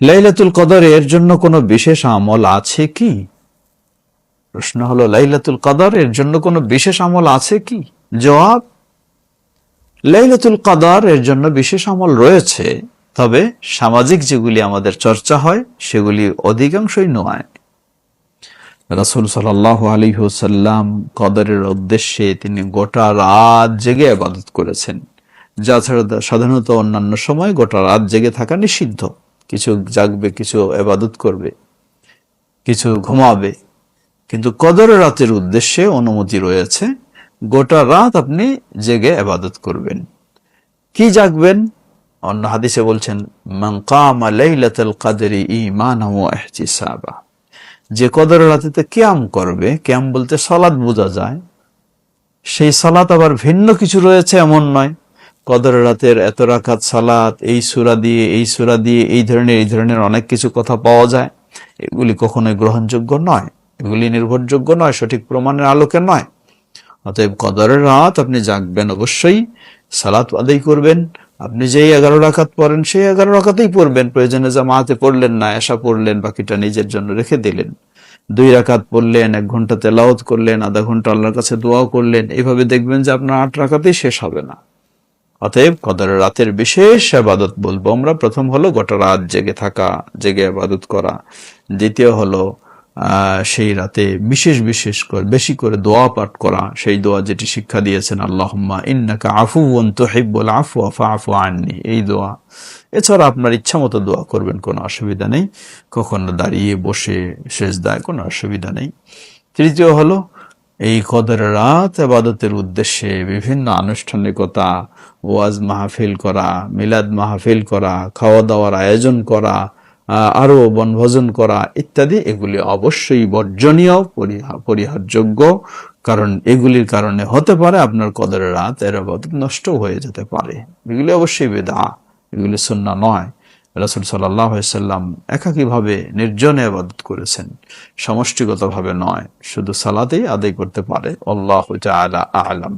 লাইলাতুল কদর এর জন্য কোনো বিশেষ আমল আছে কি? প্রশ্ন হলো, লাইলাতুল কদর এর জন্য কোনো বিশেষ আমল আছে কি? জবাব, লাইলাতুল কদর এর জন্য বিশেষ আমল রয়েছে, তবে সামাজিক যেগুলি আমাদের চর্চা হয়, সেগুলি অধিকাংশই নয়। রাসুল সাল আলী হুসাল্লাম কদরের উদ্দেশ্যে তিনি গোটা রাত জেগে আবাদত করেছেন, যা ছাড়া সাধারণত অন্যান্য সময় গোটা রাত জেগে থাকা নিষিদ্ধ। কিছু জাগবে, কিছু এবাদত করবে, কিছু ঘুমাবে। কিন্তু কদরের রাতের উদ্দেশ্যে অনুমতি রয়েছে, গোটা রাত আপনি জেগে আবাদত করবেন। কি জাগবেন? অন্য হাদিসে বলছেন কদরি যে কদরের রাতেতে কিয়াম করবে, ক্যাম বলতে সালাত বোঝা যায়। সেই সালাত আবার ভিন্ন কিছু রয়েছে, এমন নয়। কদর রাতের এত রাখাত সালাত, এই সুরা দিয়ে, এই সুরা দিয়ে, এই ধরনের এই ধরনের অনেক কিছু কথা পাওয়া যায়। এগুলি কখনোই গ্রহণযোগ্য নয়। এগুলি নির্ভরযোগ্য নয়, সঠিক প্রমাণের আলোকে নয়। অতএব কদরের রাত আপনি জাগবেন অবশ্যই, সালাত আদায় করবেন। আপনি যেই এগারো রাকাত পড়েন, সেই এগারো রাকাতেই পড়বেন। প্রয়োজনে জামাতে পড়লেন না এসা পড়লেন, বাকিটা নিজের জন্য রেখে দিলেন। দুই রাকাত পড়লেন, এক ঘণ্টা তেলাওত করলেন, আধা ঘণ্টা আল্লাহর কাছে দোয়াও করলেন। এইভাবে দেখবেন যে আপনার আট রাকাতেই শেষ হবে না। অতএব কদরের রাতের বিশেষ আবাদত বলব আমরা। প্রথম হলো গোটা রাত জেগে থাকা, জেগে আবাদত করা। দ্বিতীয় হলো সেই রাতে বিশেষ বিশেষ করে, বেশি করে দোয়া পাঠ করা। সেই দোয়া যেটি শিক্ষা দিয়েছেন আল্লাহম্মা, ইন্নাকা আফু তুহিব্বুল আফু আফা আফু আননি। এই দোয়া। এছাড়া আপনার ইচ্ছা মতো দোয়া করবেন, কোনো অসুবিধা নেই। কখনো দাঁড়িয়ে বসে শেষ দায়, কোনো অসুবিধা নেই। তৃতীয় হলো এই কদর রাত আবাদতের উদ্দেশ্যে বিভিন্ন আনুষ্ঠানিকতা ওয়াজ মাহফিল করা মিলাদ মাহফিল করা খাওয়া দাওয়ার আয়োজন করা আহ, আরও বনভোজন করা ইত্যাদি এগুলি অবশ্যই বর্জনীয় পরিহা- পরিহারযোগ্য। কারণ এগুলির কারণে হতে পারে আপনার কদরের রাত এর নষ্ট হয়ে যেতে পারে। এগুলি অবশ্যই বেদা এগুলি সুন্না নয়। রাসুল সাল্লাম একাকীভাবে নির্জনে আবাদত করেছেন। সমষ্টিগতভাবে নয়, শুধু সালাতেই আদায় করতে পারে। আল্লাহ আলা আলাম।